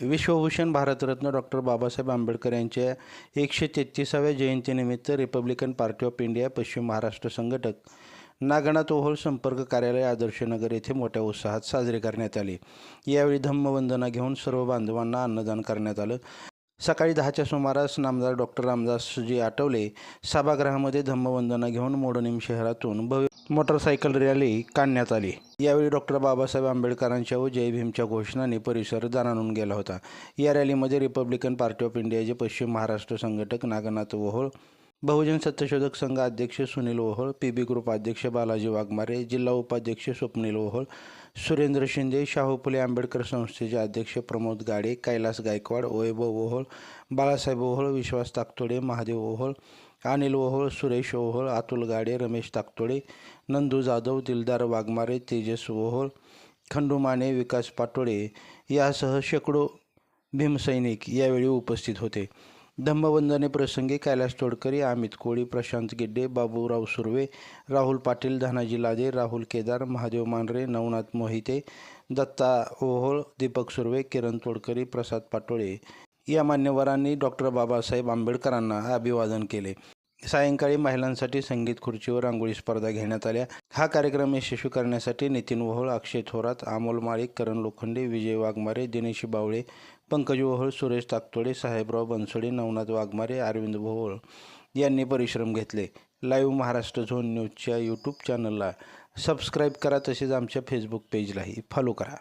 विश्वभूषण भारतरत्न डॉक्टर बाबासाहेब आंबेडकर यांच्या एकशे तेहतीसाव्या जयंतीनिमित्त रिपब्लिकन पार्टी ऑफ इंडिया पश्चिम महाराष्ट्र संघटक नागनाथ ओहोळ संपर्क कार्यालय आदर्शनगर येथे मोठ्या उत्साहात साजरे करण्यात आले. यावेळी धम्मवंदना घेऊन सर्व बांधवांना अन्नदान करण्यात आलं. सकाळी दहाच्या सुमारास नामदार डॉक्टर रामदासजी आठवले. सभागृहामध्ये धम्मवंदना घेऊन मोडनीम शहरातून भव्य मोटरसायकल रॅली काढण्यात आली. यावेळी डॉक्टर बाबासाहेब आंबेडकरांच्या व जय भीमच्या घोषणाने परिसर जाणून गेला होता. या रॅलीमध्ये रिपब्लिकन पार्टी ऑफ इंडियाचे पश्चिम महाराष्ट्र संघटक नागनाथ वहोळ बहुजन सत्यशोधक संघ अध्यक्ष Sunil Ohol P B group अध्यक्ष बालाजी वाघमारे जिल्हा उपाध्यक्ष स्वप्नील ओहोळ सुरेंद्र शिंदे शाहू फुले आंबेडकर संस्थेचे अध्यक्ष प्रमोद गाडे कैलास गायकवाड वैभव ओहोळ बाळासाहेब ओहोळ विश्वास ताकतोडे महादेव ओहोळ अनिल ओहोळ सुरेश ओहोळ अतुल गाडे रमेश ताकतोडे नंदू जाधव दिलदार वाघमारे तेजस ओहोळ खंडू माने विकास पाटोळे यासह शेकडो भीमसैनिक यावेळी उपस्थित होते. धम्मवंदने प्रसंगी कैलास तोडकरी अमित कोळी प्रशांत गिड्डे बाबूराव सुर्वे राहुल पाटील धनाजी लादे राहुल केदार महादेव मांढरे नवनाथ मोहिते दत्ता ओहोळ दीपक सुर्वे किरण तोडकरी प्रसाद पाटोळे या मान्यवरांनी डॉक्टर बाबासाहेब आंबेडकरांना अभिवादन केले. सायंकाळी महिलांसाठी संगीत खुर्चीवर रांगोळी स्पर्धा घेण्यात आल्या. हा कार्यक्रम यशस्वी करण्यासाठी नितीन वहोळ अक्षय थोरात अमोल माळिक करण लोखंडे विजय वाघमारे दिनेश बावळे पंकज वहोळ सुरेश ताकतोडे साहेबराव बनसोडे नवनाथ वाघमारे अरविंद भोवळ यांनी परिश्रम घेतले. लाईव्ह महाराष्ट्र झोन न्यूजच्या यूट्यूब चॅनलला सबस्क्राईब करा तसेच आमच्या फेसबुक पेजलाही फॉलो करा.